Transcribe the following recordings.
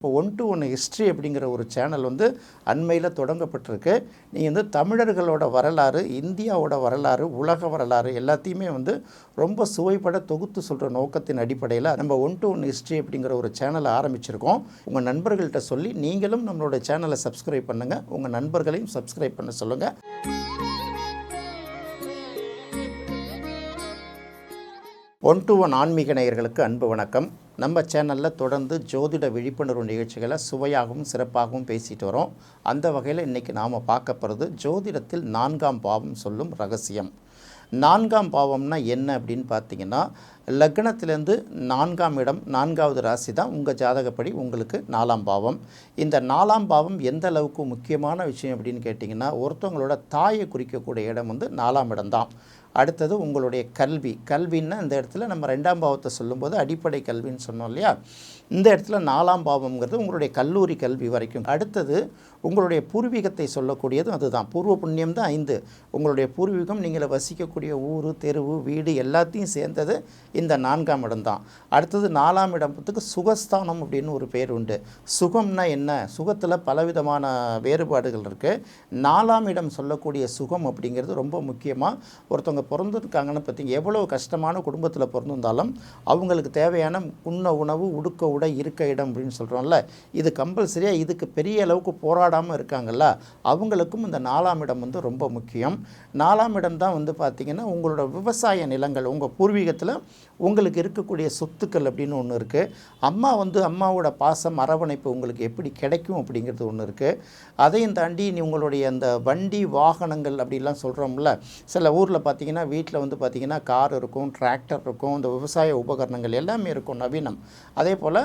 இப்போ one to one history அப்படிங்கிற ஒரு சேனல் வந்து அண்மையில் தொடங்கப்பட்டிருக்கு. நீங்கள் வந்து தமிழர்களோட வரலாறு இந்தியாவோட வரலாறு உலக வரலாறு எல்லாத்தையுமே வந்து ரொம்ப சுவைப்பட தொகுத்து சொல்கிற நோக்கத்தின் அடிப்படையில் நம்ம ஒன் டு ஒன் ஹிஸ்ட்ரி அப்படிங்கிற ஒரு சேனலை ஆரம்பிச்சிருக்கோம். உங்கள் நண்பர்கள்ட்ட சொல்லி நீங்களும் நம்மளோட சேனலை சப்ஸ்கிரைப் பண்ணுங்கள் உங்கள் நண்பர்களையும் சப்ஸ்கிரைப் பண்ண சொல்லுங்கள் ஒன் டு ஒன் ஆன்மீக நேயர்களுக்கு அன்பு வணக்கம். நம்ம சேனலில் தொடர்ந்து ஜோதிட விழிப்புணர்வு நிகழ்ச்சிகளை சுவையாகவும் சிறப்பாகவும் பேசிட்டு வரோம். அந்த வகையில் இன்றைக்கி நாம் பார்க்க போகிறது ஜோதிடத்தில் நான்காம் பாவம் சொல்லும் ரகசியம். நான்காம் பாவம்னா என்ன அப்படின்னு பார்த்தீங்கன்னா லக்னத்திலேருந்து நான்காம் இடம் நான்காவது ராசி தான் உங்கள் ஜாதகப்படி உங்களுக்கு நாலாம் பாவம். இந்த நாலாம் பாவம் எந்த அளவுக்கு முக்கியமான விஷயம் அப்படின்னு கேட்டிங்கன்னா ஒருத்தவங்களோட தாயை குறிக்கக்கூடிய இடம் வந்து நாலாம் இடம் தான். அடுத்தது உங்களுடைய கல்வி. கல்வின்னா இந்த இடத்துல நம்ம ரெண்டாம் பாவத்தை சொல்லும்போது அடிப்படை கல்வின்னு சொன்னோம் இல்லையா? இந்த இடத்துல நாலாம் பாவம்ங்கிறது உங்களுடைய கல்லூரி கல்வி வரைக்கும். அடுத்தது உங்களுடைய பூர்வீகத்தை சொல்லக்கூடியதும் அதுதான். பூர்வ புண்ணியம் தான் ஐந்து. உங்களுடைய பூர்வீகம் நீங்கள் வசிக்கக்கூடிய ஊர் தெருவு வீடு எல்லாத்தையும் சேர்ந்தது இந்த நான்காம் இடம் தான். அடுத்தது நாலாம் இடத்துக்கு சுகஸ்தானம் அப்படின்னு ஒரு பேர் உண்டு. சுகம்னா என்ன? சுகத்தில் பலவிதமான வேறுபாடுகள் இருக்குது நாலாம் இடம் சொல்லக்கூடிய சுகம் அப்படிங்கிறது ரொம்ப முக்கியமாக ஒருத்தவங்க பிறந்திருக்காங்கன்னு பார்த்தீங்க எவ்வளோ கஷ்டமான குடும்பத்தில் பிறந்திருந்தாலும் அவங்களுக்கு தேவையான உண்ண உணவு உடுக்க உடை இருக்க இடம் அப்படின்னு சொல்கிறோம்ல இது கம்பல்சரியாக இதுக்கு பெரிய அளவுக்கு போராடாமல் இருக்காங்கல்ல அவங்களுக்கும் இந்த நாலாம் இடம் வந்து ரொம்ப முக்கியம். நாலாம் இடம் தான் வந்து பார்த்திங்கன்னா உங்களோட விவசாய நிலங்கள் உங்கள் பூர்வீகத்தில் உங்களுக்கு இருக்கக்கூடிய சொத்துக்கள் அப்படின்னு ஒன்று இருக்குது அம்மா வந்து அம்மாவோட பாசம் அரவணைப்பு உங்களுக்கு எப்படி கிடைக்கும் அப்படிங்கிறது ஒன்று இருக்குது அதையும் தாண்டி நீ உங்களுடைய அந்த வண்டி வாகனங்கள் அப்படிலாம் சொல்கிறோம்ல சில ஊரில் பார்த்தீங்கன்னா வீட்டில் வந்து பார்த்திங்கன்னா கார் இருக்கும் டிராக்டர் இருக்கும் இந்த விவசாய உபகரணங்கள் எல்லாமே இருக்கும் நவீனம். அதே போல்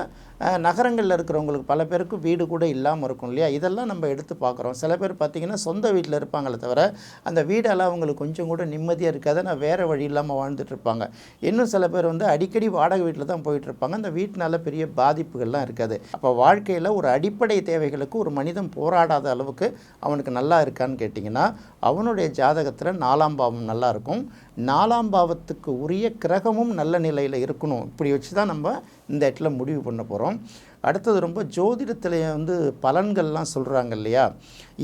நகரங்களில் இருக்கிறவங்களுக்கு பல பேருக்கு வீடு கூட இல்லாமல் இருக்கும் இல்லையா? இதெல்லாம் நம்ம எடுத்து பார்க்குறோம். சில பேர் பார்த்திங்கன்னா சொந்த வீட்டில் இருப்பாங்களே தவிர அந்த வீடெல்லாம் அவங்களுக்கு கொஞ்சம் கூட நிம்மதியாக இருக்காது. நான் வேறு வழி இல்லாமல் வாழ்ந்துட்டு இருப்பாங்க. இன்னும் சில பேர் வந்து அடிக்கடி வாடகை வீட்டில் தான் போயிட்டுருப்பாங்க அந்த வீட்டினால பெரிய பாதிப்புகள்லாம் இருக்காது. அப்போ வாழ்க்கையில் ஒரு அடிப்படை தேவைகளுக்கு ஒரு மனிதன் போராடாத அளவுக்கு அவனுக்கு நல்லா இருக்கான்னு கேட்டிங்கன்னா அவனுடைய ஜாதகத்தில் நாலாம் பாவம் நல்லாயிருக்கும் நாலாம் பாவத்துக்கு உரிய கிரகமும் நல்ல நிலையில் இருக்கணும். இப்படி வச்சு தான் நம்ம இந்த இடத்துல முடிவு பண்ண போகிறோம் அடுத்தது ரொம்ப ஜோதிடத்தில் வந்து பலன்கள்லாம் சொல்கிறாங்க இல்லையா?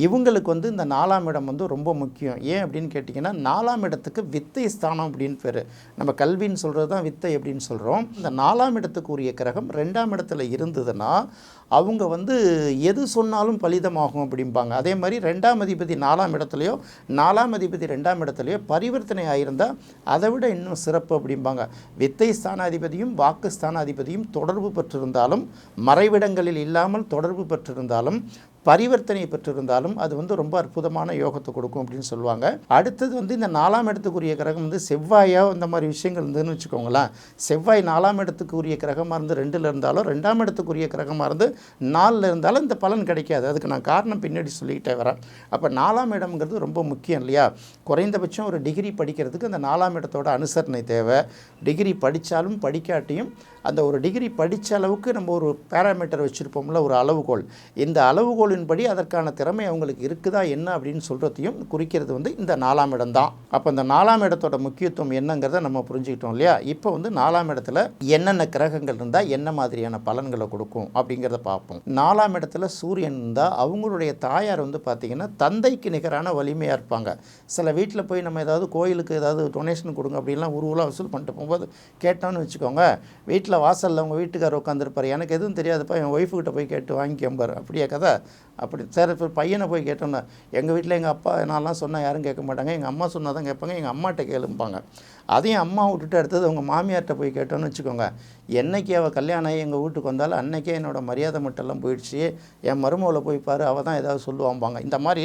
இவங்களுக்கு வந்து இந்த நாலாம் இடம் வந்து ரொம்ப முக்கியம். ஏன் அப்படின்னு கேட்டிங்கன்னா நாலாம் இடத்துக்கு வித்தை ஸ்தானம் அப்படின்னு பேர். நம்ம கல்வின்னு சொல்கிறது தான் வித்தை அப்படின்னு சொல்கிறோம் இந்த நாலாம் இடத்துக்கு உரிய கிரகம் ரெண்டாம் இடத்துல இருந்ததுன்னா அவங்க வந்து எது சொன்னாலும் பலிதமாகும் அப்படிம்பாங்க. அதே மாதிரி ரெண்டாம் அதிபதி நாலாம் இடத்துலையோ நாலாம் அதிபதி ரெண்டாம் இடத்துலையோ பரிவர்த்தனை ஆகியிருந்தால் அதை விட இன்னும் சிறப்பு அப்படிம்பாங்க. வித்தை ஸ்தானாதிபதியும் வாக்கு ஸ்தானாதிபதியும் தொடர்பு பெற்றிருந்தாலும் மறைவிடங்களில் இல்லாமல் தொடர்பு பெற்றிருந்தாலும் பரிவர்த்தனை பெற்றிருந்தாலும் அது வந்து ரொம்ப அற்புதமான யோகத்தை கொடுக்கும் அப்படின்னு சொல்லுவாங்க. அடுத்தது வந்து இந்த நாலாம் இடத்துக்குரிய கிரகம் வந்து செவ்வாயோ இந்த மாதிரி விஷயங்கள் இருந்ததுன்னு வச்சுக்கோங்களேன். செவ்வாய் நாலாம் இடத்துக்குரிய கிரகமாக இருந்து ரெண்டில் இருந்தாலும் ரெண்டாம் இடத்துக்குரிய கிரகமாக இருந்து நாலில் இருந்தாலும் இந்த பலன் கிடைக்காது. அதுக்கு நான் காரணம் பின்னாடி சொல்லிக்கிட்டே வரேன். அப்போ நாலாம் இடம்ங்கிறது ரொம்ப முக்கியம் இல்லையா? குறைந்தபட்சம் ஒரு டிகிரி படிக்கிறதுக்கு அந்த நாலாம் இடத்தோட அனுசரணை தேவை. டிகிரி படித்தாலும் படிக்காட்டியும் அந்த ஒரு டிகிரி படித்த அளவுக்கு நம்ம ஒரு பேராமீட்டர் வச்சுருப்போம்ல ஒரு அளவுகோல். இந்த அளவுகோல் அளவுகோலின்படி அதற்கான திறமை அவங்களுக்கு இருக்குதா என்ன அப்படின்னு சொல்கிறதையும் குறிக்கிறது வந்து இந்த நாலாம் இடம் தான். அப்போ இந்த நாலாம் இடத்தோட முக்கியத்துவம் என்னங்கிறத நம்ம புரிஞ்சுக்கிட்டோம் இல்லையா? இப்போ வந்து நாலாம் இடத்துல என்னென்ன கிரகங்கள் இருந்தால் என்ன மாதிரியான பலன்களை கொடுக்கும் அப்படிங்கிறத பார்ப்போம். நாலாம் இடத்துல சூரியன் இருந்தால் அவங்களுடைய தாயார் வந்து பார்த்திங்கன்னா தந்தைக்கு நிகரான வலிமையாக இருப்பாங்க. சில வீட்டில் போய் நம்ம ஏதாவது கோயிலுக்கு ஏதாவது டொனேஷன் கொடுங்க அப்படின்லாம் உருவலாக வசூல் பண்ணிட்டு போகும்போது கேட்டோன்னு வச்சுக்கோங்க. வீட்டில் வாசலில் உங்கள் வீட்டுக்காரர் உட்காந்துருப்பார் எனக்கு எதுவும் தெரியாதுப்பா என் ஒய்ஃபுக்கிட்ட போய் கேட்டு வாங்கிக்கம்பார் அப்படியே கதை. அப்படி சார் இப்போ பையனை போய் கேட்டோம்னா எங்கள் வீட்டில் எங்கள் அப்பா நான்லாம் சொன்னால் யாரும் கேட்க மாட்டாங்க. எங்கள் அம்மா சொன்னால் தான் கேட்பாங்க. எங்கள் அம்மாட்ட கேளும்பாங்க. அதையும் அம்மா விட்டுட்டு அடுத்தது உங்கள் மாமியார்கிட்ட போய் கேட்டோன்னு வச்சுக்கோங்க. என்னைக்கு அவள் கல்யாணம் ஆகி எங்கள் வீட்டுக்கு வந்தாலும் அன்றைக்கே என்னோடய மரியாதை மட்டெல்லாம் போயிடுச்சு. என் மருமகளை போய் பாரு அவள் தான் ஏதாவது சொல்லுவாம்பாங்க. இந்த மாதிரி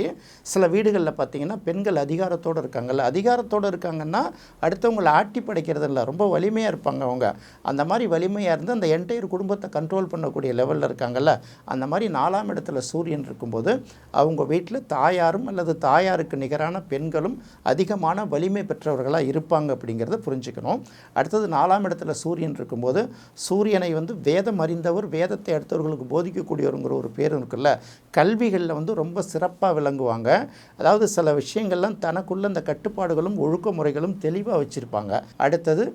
சில வீடுகளில் பார்த்தீங்கன்னா பெண்கள் அதிகாரத்தோடு இருக்காங்கல்ல. அதிகாரத்தோடு இருக்காங்கன்னா அடுத்தவங்களை ஆட்டி படைக்கிறது இல்லை. ரொம்ப வலிமையாக இருப்பாங்க அவங்க. அந்த மாதிரி வலிமையாக இருந்து அந்த என்டையர் குடும்பத்தை கண்ட்ரோல் பண்ணக்கூடிய லெவலில் இருக்காங்கல்ல. அந்த மாதிரி நாலாம் இடத்துல சூரியன் இருக்கும்போது அவங்க வீட்டில் தாயாரும் அல்லது தாயாருக்கு நிகரான பெண்களும் அதிகமான வலிமை பெற்றவர்களாக இருப்பாங்க அப்படிங்கிறத புரிஞ்சுக்கணும். அடுத்தது நாலாம் இடத்துல சூரியன் இருக்கும்போது சூரியனை வந்து வேதம் அறிந்தவர் வேதத்தை அடுத்தவர்களுக்கு போதிக்கக்கூடியவருங்கிற ஒரு பேர் இருக்குல்ல கல்விகளில் வந்து ரொம்ப சிறப்பாக விளங்குவாங்க. அதாவது சில விஷயங்கள்லாம் தனக்குள்ள அந்த கட்டுப்பாடுகளும் ஒழுக்க முறைகளும் தெளிவாக வச்சுருப்பாங்க. அடுத்தது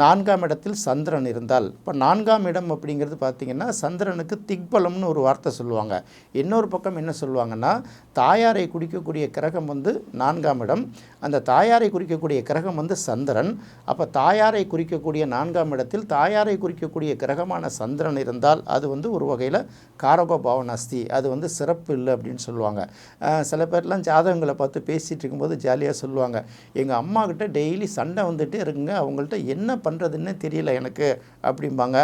நான்காம் இடத்தில் சந்திரன் இருந்தால். இப்போ நான்காம் இடம் அப்படிங்கிறது பார்த்திங்கன்னா சந்திரனுக்கு திக்பலம்னு ஒரு வார்த்தை சொல்லுவாங்க. இன்னொரு பக்கம் என்ன சொல்லுவாங்கன்னா தாயாரை குறிக்கக்கூடிய கிரகம் வந்து நான்காம் இடம். அந்த தாயாரை குறிக்கக்கூடிய கிரகம் வந்து சந்திரன். அப்போ தாயாரை குறிக்கக்கூடிய நான்காம் இடத்தில் தாயாரை குறிக்கக்கூடிய கிரகமான சந்திரன் இருந்தால் அது வந்து ஒரு வகையில் காரகோ பாவனாஸ்தி அது வந்து சிறப்பு இல்லை அப்படின்னு சொல்லுவாங்க. சில பேர்லாம் ஜாதகங்களை பார்த்து பேசிகிட்டு இருக்கும்போது ஜாலியாக சொல்லுவாங்க. எங்கள் அம்மாக்கிட்ட டெய்லி சண்டை வந்துகிட்டே இருக்குங்க. அவங்கள்ட்ட என்ன பண்ணுறதுன்னு தெரியல எனக்கு அப்படிம்பாங்க.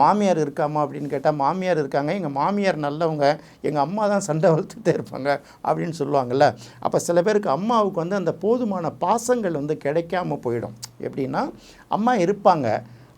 மாமியார் இருக்காமா அப்படின்னு கேட்டால் மாமியார் இருக்காங்க. எங்கள் மாமியார் நல்லவங்க. எங்கள் அம்மா தான் சண்டை வளர்த்துட்டே இருப்பாங்க அப்படின்னு சொல்லுவாங்கல்ல. அப்போ சில பேருக்கு அம்மாவுக்கு வந்து அந்த போதுமான பாசங்கள் வந்து கிடைக்காம போயிடும். எப்படின்னா அம்மா இருப்பாங்க.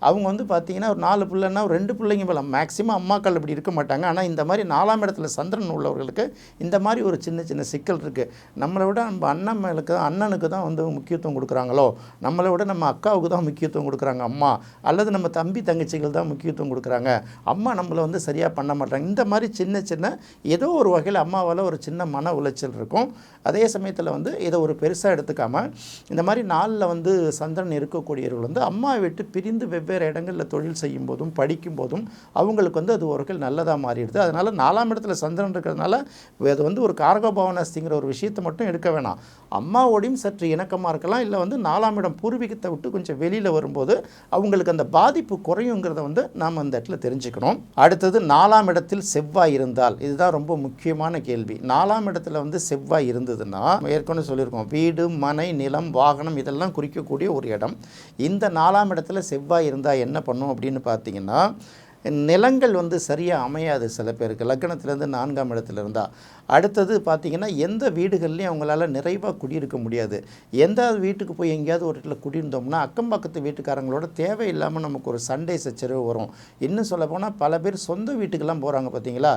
அவங்க வந்து பார்த்தீங்கன்னா ஒரு நாலு பிள்ளைன்னா ஒரு ரெண்டு பிள்ளைங்க போல மேக்ஸிமம் அம்மாக்கள் அப்படி இருக்க மாட்டாங்க. ஆனால் இந்த மாதிரி நாலாம் இடத்துல சந்திரன் உள்ளவர்களுக்கு இந்த மாதிரி ஒரு சின்ன சின்ன சிக்கல் இருக்குது நம்மளை விட நம்ம அண்ணன் மேலுக்கு தான் அண்ணனுக்கு தான் வந்து முக்கியத்துவம் கொடுக்குறாங்களோ? நம்மளை விட நம்ம அக்காவுக்கு தான் முக்கியத்துவம் கொடுக்குறாங்க அம்மா. அல்லது நம்ம தம்பி தங்கச்சிகள் தான் முக்கியத்துவம் கொடுக்குறாங்க. அம்மா நம்மளை வந்து சரியாக பண்ண மாட்டாங்க. இந்த மாதிரி சின்ன சின்ன ஏதோ ஒரு வகையில் அம்மாவால் ஒரு சின்ன மன உளைச்சல் இருக்கும். அதே சமயத்தில் வந்து இதை ஒரு பெருசாக எடுத்துக்காமல் இந்த மாதிரி நாளில் வந்து சந்திரன் இருக்கக்கூடியவர்கள் வந்து அம்மாவை விட்டு பிரிந்து வெவ்வேறு இடங்களில் தொழில் செய்யும் போதும் படிக்கும் போதும் அவங்களுக்கு வந்து அது ஒரு நல்லதாக மாறிடுது. அதனால் நாலாம் இடத்துல சந்திரன் இருக்கிறதுனால அது வந்து ஒரு காரகோபவனஸ்திங்கிற ஒரு விஷயத்தை மட்டும் எடுக்க வேணாம். அம்மாவோடையும் சற்று இணக்கமாக இருக்கலாம். இல்லை வந்து நாலாம் இடம் பூர்வீகத்தை விட்டு கொஞ்சம் வெளியில் வரும்போது அவங்களுக்கு அந்த பாதிப்பு குறையுங்கிறத வந்து நாம் அந்த இடத்துல தெரிஞ்சுக்கணும். அடுத்தது நாலாம் இடத்தில் செவ்வாய் இருந்தால் இதுதான் ரொம்ப முக்கியமான கேள்வி. நாலாம் இடத்துல வந்து செவ்வாய் இருந்ததுன்னா ஏற்கனவே சொல்லியிருக்கோம் வீடு மனை நிலம் வாகனம் இதெல்லாம் குறிக்கக்கூடிய ஒரு இடம். இந்த நாலாம் இடத்துல செவ்வாய் இருந்தால் என்ன பண்ணும் அப்படின்னு பார்த்தீங்கன்னா நிலங்கள் வந்து சரியாக அமையாது சில பேருக்கு. லக்னத்துலேருந்து நான்காம் இடத்துல இருந்தால் அடுத்தது பார்த்திங்கன்னா எந்த வீடுகள்லையும் அவங்களால நிறைவாக குடியிருக்க முடியாது. எந்த வீட்டுக்கு போய் எங்கேயாவது ஒரு இடத்துல குடியிருந்தோம்னா அக்கம் பக்கத்து வீட்டுக்காரங்களோட தேவையில்லாமல் நமக்கு ஒரு சண்டை சச்சரவு வரும். இன்னும் சொல்லப்போனால் பல பேர் சொந்த வீட்டுக்கெல்லாம் போகிறாங்க பார்த்தீங்களா?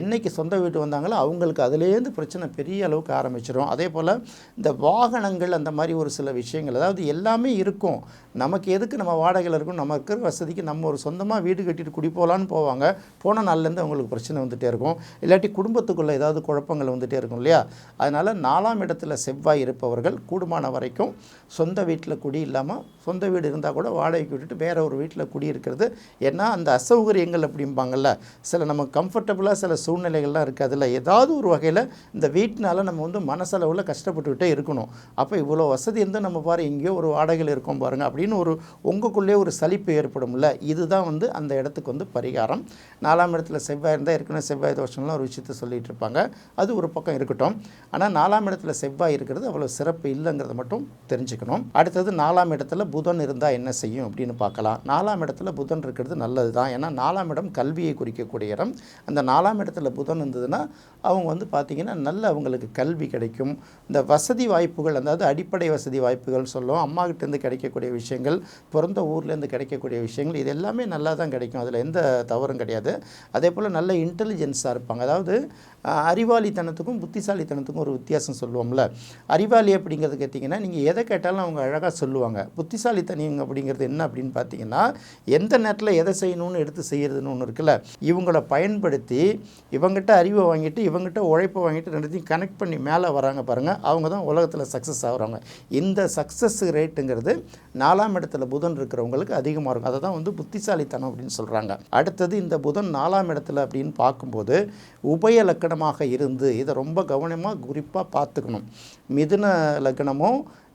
என்னைக்கு சொந்த வீட்டு வந்தாங்களோ அவங்களுக்கு அதுலேருந்து பிரச்சனை பெரிய அளவுக்கு ஆரம்பிச்சிடும் அதே போல் இந்த வாகனங்கள் அந்த மாதிரி ஒரு சில விஷயங்கள் அதாவது எல்லாமே இருக்கும். நமக்கு எதுக்கு நம்ம வாடகையில் இருக்கும் நம்ம இருக்கிற வசதிக்கு நம்ம ஒரு சொந்தமாக வீடு கட்டிட்டு குடி போகலான்னு போவாங்க. போன நாள்லேருந்து அவங்களுக்கு பிரச்சனை வந்துகிட்டே இருக்கும். இல்லாட்டி குடும்பத்துக்குள்ளே ஏதாவது குழப்பங்கள் வந்துகிட்டே இருக்கும் இல்லையா? அதனால் நாலாம் இடத்துல செவ்வாய் இருப்பவர்கள் கூடுமான வரைக்கும் சொந்த வீட்டில் குடி இல்லாமல் சொந்த வீடு இருந்தால் கூட வாடகைக்கு விட்டுட்டு வேறு ஒரு வீட்டில் குடி இருக்கிறது. ஏன்னா அந்த அசௌகரியங்கள் அப்படிம்பாங்கல்ல சில நம்ம கம்ஃபர்டபுளாக சில சூழ்நிலைகள்லாம் இருக்காதுல்ல. ஏதாவது ஒரு வகையில் இந்த வீட்டினால நம்ம வந்து மனசளவில் கஷ்டப்பட்டுக்கிட்டே இருக்கணும். அப்போ இவ்வளோ வசதி இருந்தால் நம்ம பாரு எங்கேயோ ஒரு வாடகையில் இருக்கோம் பாருங்கள் அப்படின்னு ஒரு உங்களுக்குள்ளே ஒரு சலிப்பு ஏற்படும்ல. இதுதான் வந்து அந்த இடத்துக்கு வந்து பரிகாரம். நாலாம் இடத்துல செவ்வாய் இருந்தால் ஏற்கனவே செவ்வாய் தோஷம்லாம் ஒரு விஷயத்தை சொல்லிகிட்டு இருப்பாங்க. அது ஒரு பக்கம் இருக்கட்டும். ஆனால் நாலாம் இடத்துல செவ்வாய் இருக்கிறது அவ்வளோ சிறப்பு இல்லைங்கிறத மட்டும் தெரிஞ்சுக்கணும். அடுத்தது நாலாம் இடத்துல புதன் இருந்தால் என்ன செய்யும் அப்படின்னு பார்க்கலாம். நாலாம் இடத்துல புதன் இருக்கிறது நல்லது தான் ஏன்னா நாலாம் இடம் கல்வியை குறிக்கக்கூடிய இடம். அந்த நாலாம் இடத்துல புதன் இருந்ததுன்னா அவங்க வந்து பார்த்திங்கன்னா நல்ல அவங்களுக்கு கல்வி கிடைக்கும். இந்த வசதி வாய்ப்புகள் அதாவது அடிப்படை வசதி வாய்ப்புகள் சொல்லுவோம். அம்மா கிட்டேருந்து கிடைக்கக்கூடிய விஷயங்கள் பிறந்த ஊர்லேருந்து கிடைக்கக்கூடிய விஷயங்கள் இது எல்லாமே நல்லா தான் கிடைக்கும். அதில் எந்த தவறும் கிடையாது. அதே போல் நல்ல இன்டெலிஜென்ஸாக இருப்பாங்க. அதாவது அறிவாளித்தனத்துக்கும் புத்திசாலித்தனத்துக்கும் ஒரு வித்தியாசம் சொல்லுவோம்ல. அறிவாளி அப்படிங்கிறது கேட்டிங்கன்னா நீங்கள் எதை கேட்டாலும் அவங்க அழகாக சொல்லுவாங்க. புத்திசாலித்தனம் அப்படிங்கிறது என்ன அப்படின்னு பார்த்தீங்கன்னா எந்த நேரத்தில் எதை செய்யணும்னு எடுத்து செய்கிறதுன்னு ஒன்று இருக்குல்ல. இவங்களை பயன்படுத்தி இவங்ககிட்ட அறிவை வாங்கிட்டு இவங்ககிட்ட உழைப்பை வாங்கிட்டு ரெண்டுத்தையும் கனெக்ட் பண்ணி மேலே வராங்க பாருங்கள் அவங்க தான் உலகத்தில் சக்ஸஸ் ஆகுறாங்க இந்த சக்ஸஸ் ரேட்டுங்கிறது நாலாம் இடத்துல புதன் இருக்கிறவங்களுக்கு அதிகமாக இருக்கும். அதை தான் வந்து புத்திசாலித்தனம் அப்படின்னு சொல்கிறாங்க அடுத்தது இந்த புதன் நாலாம் இடத்துல அப்படின்னு பார்க்கும்போது உபய லக்னமாக இருந்து இதை ரொம்ப கவனமாக குறிப்பாக பார்த்துக்கணும். மிதுன லக்னமோ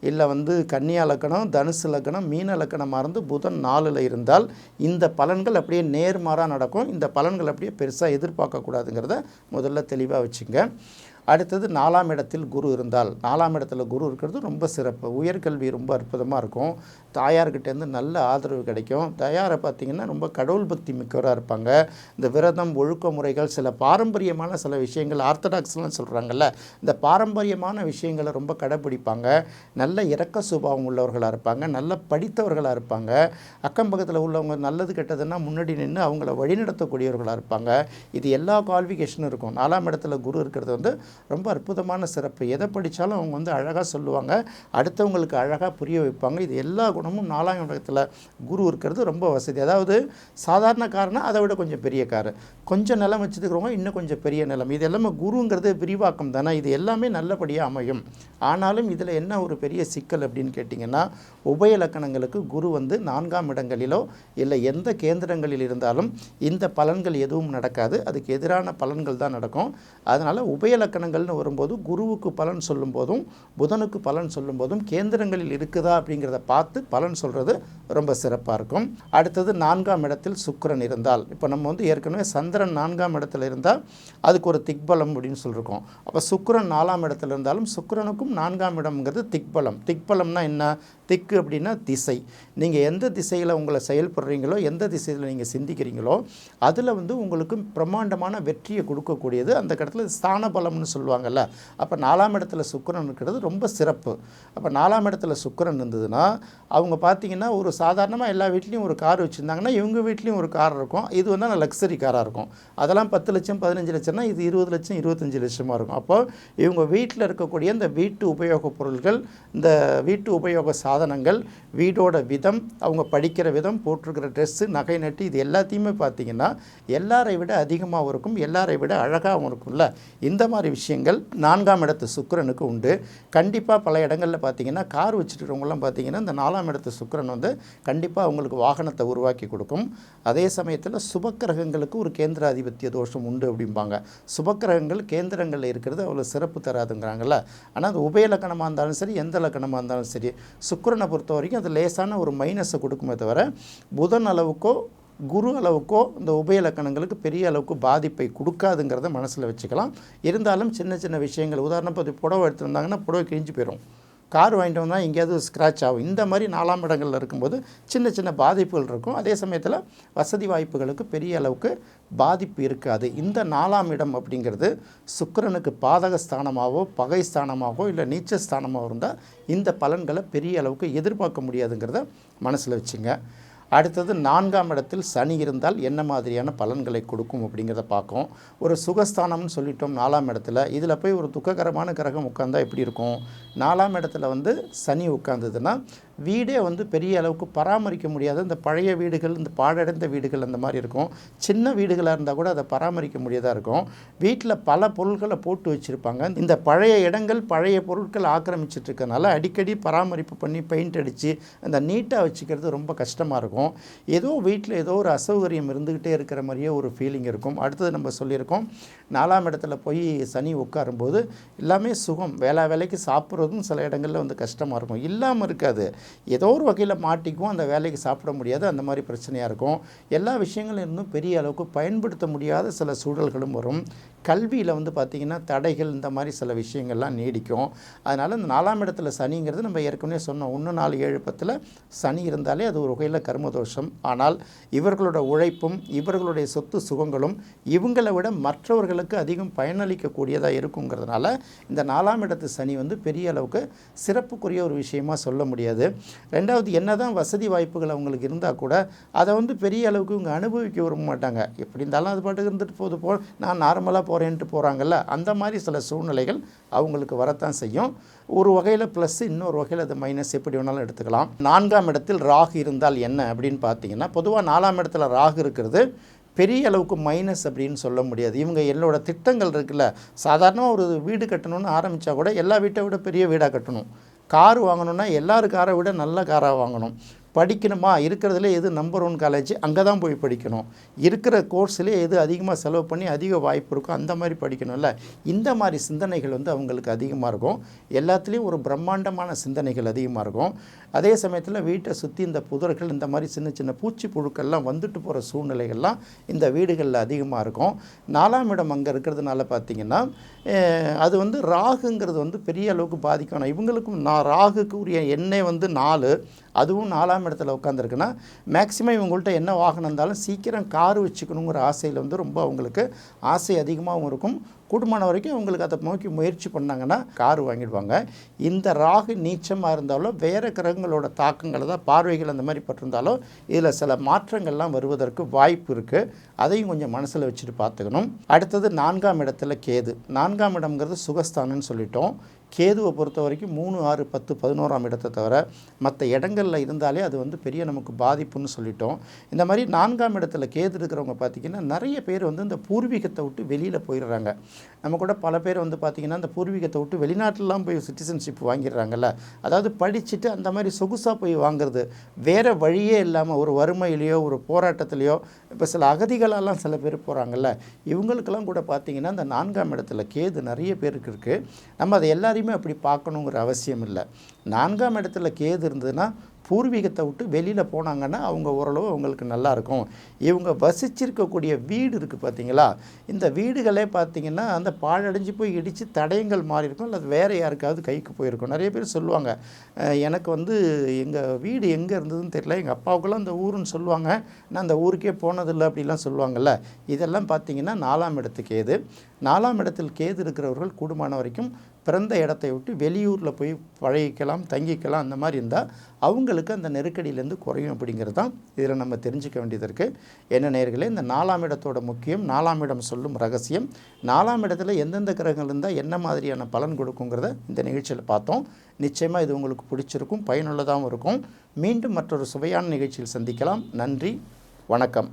இல்லை வந்து கன்னியா லக்கணம் தனுசு லக்கணம் மீன லக்கணமாக இருந்து புதன் நாலில் இருந்தால் இந்த பலன்கள் அப்படியே நேர்மாறாக நடக்கும். இந்த பலன்கள் அப்படியே பெருசாக எதிர்பார்க்கக்கூடாதுங்கிறத முதல்ல தெளிவாக வச்சுங்க. அடுத்தது நாலாம் இடத்தில் குரு இருந்தால். நாலாம் இடத்துல குரு இருக்கிறது ரொம்ப சிறப்பு. உயர்கல்வி ரொம்ப அற்புதமாக இருக்கும். தாயார்கிட்டேருந்து நல்ல ஆதரவு கிடைக்கும். தாயாரை பார்த்திங்கன்னா ரொம்ப கடவுள் பக்தி மிக்கவராக இருப்பாங்க. இந்த விரதம் ஒழுக்க முறைகள் சில பாரம்பரியமான சில விஷயங்கள் ஆர்த்தடாக்ஸ்லாம் சொல்கிறாங்கல்ல இந்த பாரம்பரியமான விஷயங்களை ரொம்ப கடைப்பிடிப்பாங்க. நல்ல இறக்க சுபாவம் உள்ளவர்களாக இருப்பாங்க. நல்ல படித்தவர்களாக இருப்பாங்க. அக்கம் பக்கத்தில் உள்ளவங்க நல்லது கெட்டதுன்னா முன்னாடி நின்று அவங்கள வழிநடத்தக்கூடியவர்களாக இருப்பாங்க. இது எல்லா குவாலிஃபிகேஷனும் இருக்கும். நாலாம் இடத்துல குரு இருக்கிறது வந்து ரொம்ப அற்புதமான சிறப்பு. எதை படித்தாலும் அவங்க வந்து அழகாக சொல்லுவாங்க. அடுத்தவங்களுக்கு அழகாக புரிய வைப்பாங்க. இது எல்லா குணமும் நாலாம் இடத்துல குரு இருக்கிறது ரொம்ப வசதி. அதாவது சாதாரண காரனா அதை விட கொஞ்சம் பெரிய காரு. கொஞ்சம் நிலம் வச்சுருக்கிறவங்க இன்னும் கொஞ்சம் பெரிய நிலம். இது எல்லாமே குருங்கிறது விரிவாக்கம் தானே. இது எல்லாமே நல்லபடியாக அமையும். ஆனாலும் இதில் என்ன ஒரு பெரிய சிக்கல் அப்படின்னு கேட்டிங்கன்னா உபய இலக்கணங்களுக்கு குரு வந்து நான்காம் இடங்களிலோ இல்லை எந்த கேந்திரங்களில் இருந்தாலும் இந்த பலன்கள் எதுவும் நடக்காது. அதுக்கு எதிரான பலன்கள் தான் நடக்கும். அதனால் உபய லக்கணங்கள்னு வரும்போது குருவுக்கு பலன் சொல்லும்போதும் புதனுக்கு பலன் சொல்லும்போதும் கேந்திரங்களில் இருக்குதா அப்படிங்கிறத பார்த்து பலன் சொல்கிறது ரொம்ப சிறப்பாக இருக்கும். அடுத்தது நான்காம் இடத்தில் சுக்கரன் இருந்தால். இப்போ நம்ம வந்து ஏற்கனவே சந்திரன் நான்காம் இடத்துல இருந்தால் அதுக்கு ஒரு திக்பலம் அப்படின்னு சொல்லியிருக்கோம் அப்போ சுக்கரன் நாலாம் இடத்துல இருந்தாலும் சுக்கிரனுக்கும் நான்காம் இடம்ங்கிறது திக்பலம். திக்பலம்னா என்ன? திக்கு அப்படின்னா திசை. நீங்கள் எந்த திசையில் உங்களை செயல்படுறீங்களோ எந்த திசையில் நீங்கள் சிந்திக்கிறீங்களோ அதில் வந்து உங்களுக்கு பிரம்மாண்டமான வெற்றியை கொடுக்கக்கூடியது அந்த இடத்துல ஸ்தான பலம்னு சொல்லுவாங்கல்ல. அப்போ நாலாம் இடத்துல சுக்கரன் இருக்கிறது ரொம்ப சிறப்பு. அப்போ நாலாம் இடத்துல சுக்கரன் இருந்ததுன்னா அவங்க பார்த்தீங்கன்னா ஒரு சாதாரணமாக எல்லா வீட்லேயும் ஒரு கார் வச்சுருந்தாங்கன்னா இவங்க வீட்லேயும் ஒரு கார் இருக்கும். இது வந்து லக்ஸரி காராக இருக்கும். அதெல்லாம் பத்து லட்சம் பதினஞ்சு லட்சம்னா இது இருபது லட்சம் இருபத்தஞ்சி லட்சமாக இருக்கும். அப்போ இவங்க வீட்டில் இருக்கக்கூடிய இந்த வீட்டு உபயோகப் பொருட்கள் இந்த வீட்டு உபயோக சாதனங்கள் வீடோட விதம் அவங்க படிக்கிற விதம் போட்டிருக்கிற ட்ரெஸ்ஸு நகை நட்டு இது எல்லாத்தையுமே பார்த்தீங்கன்னா எல்லாரை விட அதிகமாகவும் இருக்கும். எல்லாரை விட அழகாகவும் இருக்கும்ல. இந்த மாதிரி விஷயம் விஷயங்கள். நான்காம் இடத்து சுக்கரனுக்கு உண்டு. கண்டிப்பாக பல இடங்களில் பார்த்தீங்கன்னா கார் வச்சுருக்கிறவங்களாம் பார்த்தீங்கன்னா இந்த நாலாம் இடத்து சுக்கரன் வந்து கண்டிப்பாக அவங்களுக்கு வாகனத்தை உருவாக்கி கொடுக்கும். அதே சமயத்தில் சுபக்கிரகங்களுக்கு ஒரு கேந்திராதிபத்திய தோஷம் உண்டு அப்படிம்பாங்க. சுபக்கிரகங்கள் கேந்திரங்களில் இருக்கிறது அவ்வளோ சிறப்பு தராதுங்கிறாங்கல்ல. ஆனால் அது உபயலக்கணமாக இருந்தாலும் சரி எந்த லக்கணமாக இருந்தாலும் சரி சுக்கரனை பொறுத்த வரைக்கும் அது லேசான ஒரு மைனஸை கொடுக்குமே தவிர புதன் அளவுக்கோ குரு அளவுக்கோ இந்த உபய லக்கணங்களுக்கு பெரிய அளவுக்கு பாதிப்பை கொடுக்காதுங்கிறத மனசில் வச்சுக்கலாம். இருந்தாலும் சின்ன சின்ன விஷயங்கள் உதாரணம் இப்போ புடவை எடுத்துருந்தாங்கன்னா புடவை கிழிஞ்சு போயிடும் கார் வாங்கிட்டு வந்தால் எங்கேயாவது ஸ்க்ராட்ச் ஆகும். இந்த மாதிரி நாலாம் இடங்களில் இருக்கும்போது சின்ன சின்ன பாதிப்புகள் இருக்கும். அதே சமயத்தில் வசதி வாய்ப்புகளுக்கு பெரிய அளவுக்கு பாதிப்பு இருக்காது. இந்த நாலாம் இடம் அப்படிங்கிறது சுக்கரனுக்கு பாதக ஸ்தானமாகவோ பகை ஸ்தானமாகவோ இல்லை நீச்ச ஸ்தானமாகவோ இருந்தால் இந்த பலன்களை பெரிய அளவுக்கு எதிர்பார்க்க முடியாதுங்கிறத மனசில் வச்சுங்க. அடுத்தது நான்காம் இடத்தில் சனி இருந்தால் என்ன மாதிரியான பலன்களை கொடுக்கும் அப்படிங்கிறத பார்க்கும் ஒரு சுகஸ்தானம்னு சொல்லிட்டோம் நாலாம் இடத்துல. இதில் போய் ஒரு துக்ககரமான கிரகம் உட்காந்தா எப்படி இருக்கும்? நாலாம் இடத்துல வந்து சனி உட்காந்ததுன்னா வீடே வந்து பெரிய அளவுக்கு பராமரிக்க முடியாத இந்த பழைய வீடுகள் இந்த பாழடைந்த வீடுகள் அந்த மாதிரி இருக்கும். சின்ன வீடுகளாக இருந்தால் கூட அதை பராமரிக்க முடியாதாக இருக்கும். வீட்டில் பல பொருட்களை போட்டு வச்சுருப்பாங்க. இந்த பழைய இடங்கள் பழைய பொருட்கள் ஆக்கிரமிச்சிட்டு இருக்கனால அடிக்கடி பராமரிப்பு பண்ணி பெயிண்ட் அடித்து அந்த நீட்டாக வச்சுக்கிறது ரொம்ப கஷ்டமாக இருக்கும். ஏதோ வீட்டில் ஏதோ ஒரு அசௌகரியம் இருந்துக்கிட்டே இருக்கிற மாதிரியே ஒரு ஃபீலிங் இருக்கும். அடுத்தது நம்ம சொல்லியிருக்கோம் நாலாம் இடத்துல போய் சனி உட்காரும்போது எல்லாமே சுகம். வேலை வேலைக்கு சாப்பிட்றதும் சில இடங்களில் வந்து கஷ்டமாக இருக்கும். இல்லாமல் இருக்காது. ஏதோ ஒரு வகையில் மாட்டிக்கும் அந்த வேலைக்கு சாப்பிட முடியாது அந்த மாதிரி பிரச்சனையாக இருக்கும். எல்லா விஷயங்களும் இருந்தும் பெரிய அளவுக்கு பயன்படுத்த முடியாத சில சூழல்களும் வரும். கல்வியில் வந்து பார்த்திங்கன்னா தடைகள் இந்த மாதிரி சில விஷயங்கள்லாம் நீடிக்கும். அதனால் இந்த நாலாம் இடத்துல சனிங்கிறது நம்ம ஏற்கனவே சொன்னோம். ஒன்று நாலு ஏழு பத்தில் சனி இருந்தாலே அது ஒரு வகையில் கர்மதோஷம் ஆனால் இவர்களோட உழைப்பும் இவர்களுடைய சொத்து சுகங்களும் இவங்களை விட மற்றவர்களுக்கு அதிகம் பயனளிக்கக்கூடியதாக இருக்குங்கிறதுனால இந்த நாலாம் இடத்து சனி வந்து பெரிய அளவுக்கு சிறப்புக்குரிய ஒரு விஷயமா சொல்ல முடியாது. ரெண்டாவது என்னதான் வசதி வாய்ப்புகள் அவங்களுக்கு இருந்தால் கூட அதை வந்து பெரிய அளவுக்கு இவங்க அனுபவிக்க விரும்ப மாட்டாங்க எப்படி இருந்தாலும் அது பாட்டுக்கு இருந்துட்டு போது போ நான் நார்மலாக போகிறேன்ட்டு போகிறாங்கல்ல அந்த மாதிரி சில சூழ்நிலைகள் அவங்களுக்கு வரத்தான் செய்யும். ஒரு வகையில் ப்ளஸ் இன்னொரு வகையில் அது மைனஸ் எப்படி வேணாலும் எடுத்துக்கலாம். நான்காம் இடத்தில் ராகு இருந்தால் என்ன அப்படின்னு பார்த்தீங்கன்னா பொதுவாக நாலாம் இடத்துல ராகு இருக்கிறது பெரிய அளவுக்கு மைனஸ் அப்படின்னு சொல்ல முடியாது. இவங்க என்னோட திட்டங்கள் இருக்குல்ல சாதாரணமாக ஒரு வீடு கட்டணும்னு ஆரம்பித்தா கூட எல்லா வீட்டை விட பெரிய வீடாக கட்டணும். கார் வாங்கணும்னா எல்லாரும் காரை விட நல்ல காராக வாங்கணும். படிக்கணுமா? இருக்கிறதுல எது நம்பர் ஒன் காலேஜ் அங்கே தான் போய் படிக்கணும். இருக்கிற கோர்ஸ்லேயே எது அதிகமாக செலவு பண்ணி அதிக வாய்ப்பு இருக்கும் அந்த மாதிரி படிக்கணும்ல. இந்த மாதிரி சிந்தனைகள் வந்து அவங்களுக்கு அதிகமாக இருக்கும். எல்லாத்துலேயும் ஒரு பிரம்மாண்டமான சிந்தனைகள் அதிகமாக இருக்கும். அதே சமயத்தில் வீட்டை சுற்றி இந்த புதர்கள் இந்த மாதிரி சின்ன சின்ன பூச்சி புழுக்கள்லாம் வந்துட்டு போகிற சூழ்நிலைகள்லாம் இந்த வீடுகளில் அதிகமாக இருக்கும். நாலாம் இடம் அங்கே இருக்கிறதுனால பார்த்திங்கன்னா அது வந்து ராகுங்கிறது வந்து பெரிய அளவுக்கு பாதிக்கணும். இவங்களுக்கும் நான் ராகுக்கு உரிய எண்ணெய் வந்து நாலு. அதுவும் நாலாம் இடத்துல உட்காந்துருக்குன்னா மேக்ஸிமம் இவங்கள்ட்ட என்ன வாகனம் இருந்தாலும் சீக்கிரம் கார் வச்சுக்கணுங்கிற ஆசையில் வந்து ரொம்ப அவங்களுக்கு ஆசை அதிகமாகவும் இருக்கும். கூடுமான வரைக்கும் அவங்களுக்கு அதை நோக்கி முயற்சி பண்ணாங்கன்னா கார் வாங்கிடுவாங்க. இந்த ராகு நீச்சமாக இருந்தாலும் வேறு கிரகங்களோட தாக்கங்களை தான் பார்வைகள் அந்த மாதிரி பட்டிருந்தாலும் இதில் சில மாற்றங்கள்லாம் வருவதற்கு வாய்ப்பு இருக்குது அதையும் கொஞ்சம் மனசில் வச்சுட்டு பார்த்துக்கணும். அடுத்தது நான்காம் இடத்துல கேது. நான்காம் இடம்ங்கிறது சுகஸ்தானம்னு சொல்லிட்டோம். கேதுவை பொறுத்த வரைக்கும் மூணு ஆறு பத்து பதினோராம் இடத்தை தவிர மற்ற இடங்களில் இருந்தாலே அது வந்து பெரிய நமக்கு பாதிப்புன்னு சொல்லிட்டோம். இந்த மாதிரி நான்காம் இடத்துல கேது இருக்கிறவங்க பார்த்திங்கன்னா நிறைய பேர் வந்து இந்த பூர்வீகத்தை விட்டு வெளியில் போயிடுறாங்க. நம்ம கூட பல பேர் வந்து பார்த்திங்கன்னா இந்த பூர்வீகத்தை விட்டு வெளிநாட்டிலலாம் போய் சிட்டிசன்ஷிப் வாங்கிடுறாங்கல்ல. அதாவது படிச்சுட்டு அந்த மாதிரி சொகுசாக போய் வாங்குறது வேறு வழியே இல்லாமல் ஒரு வறுமையிலையோ ஒரு போராட்டத்திலையோ இப்போ சில அகதிகளெல்லாம் சில பேர் போகிறாங்கல்ல இவங்களுக்கெல்லாம் கூட பார்த்திங்கன்னா இந்த நான்காம் இடத்துல கேது நிறைய பேருக்கு இருக்குது நம்ம அதை எல்லாரையுமே அப்படி பார்க்கணுங்கிற அவசியம் இல்லை. நான்காம் இடத்துல கேது இருந்ததுன்னா பூர்வீகத்தை விட்டு வெளியில் போனாங்கன்னா அவங்க ஓரளவு அவங்களுக்கு நல்லா இருக்கும். இவங்க வசிச்சிருக்கக்கூடிய வீடு இருக்குது பார்த்தீங்களா இந்த வீடுகளே பார்த்தீங்கன்னா அந்த பாழடைஞ்சு போய் இடித்து தடயங்கள் மாறி இருக்கும். அல்லது வேறு யாருக்காவது கைக்கு போயிருக்கும். நிறைய பேர் சொல்லுவாங்க எனக்கு வந்து எங்கள் வீடு எங்கே இருந்ததுன்னு தெரியல. எங்கள் அப்பாவுக்குலாம் அந்த ஊருன்னு சொல்லுவாங்க. நான் அந்த ஊருக்கே போனதில்லை அப்படிலாம் சொல்லுவாங்கள்ல இதெல்லாம் பார்த்தீங்கன்னா நாலாம் இடத்துக்கு ஏது நாலாம் இடத்தில் கேது இருக்கிறவர்கள் கூடுமான வரைக்கும் பிறந்த இடத்தை விட்டு வெளியூரில் போய் பழகிக்கலாம் தங்கிக்கலாம் அந்த மாதிரி இருந்தால் அவங்களுக்கு அந்த நெருக்கடியிலேருந்து குறையும் அப்படிங்கிறது தான் இதில் நம்ம தெரிஞ்சுக்க வேண்டியது இருக்குது என்ன நேர்களே இந்த நாலாம் இடத்தோட முக்கியம் நாலாம் இடம் சொல்லும் ரகசியம். நாலாம் இடத்துல எந்தெந்த கிரகங்கள் இருந்தால் என்ன மாதிரியான பலன் கொடுக்குங்கிறத இந்த நிகழ்ச்சியில் பார்த்தோம். நிச்சயமாக இது உங்களுக்கு பிடிச்சிருக்கும் பயனுள்ளதாகவும் இருக்கும். மீண்டும் மற்றொரு சுவையான நிகழ்ச்சியில் சந்திக்கலாம். நன்றி வணக்கம்.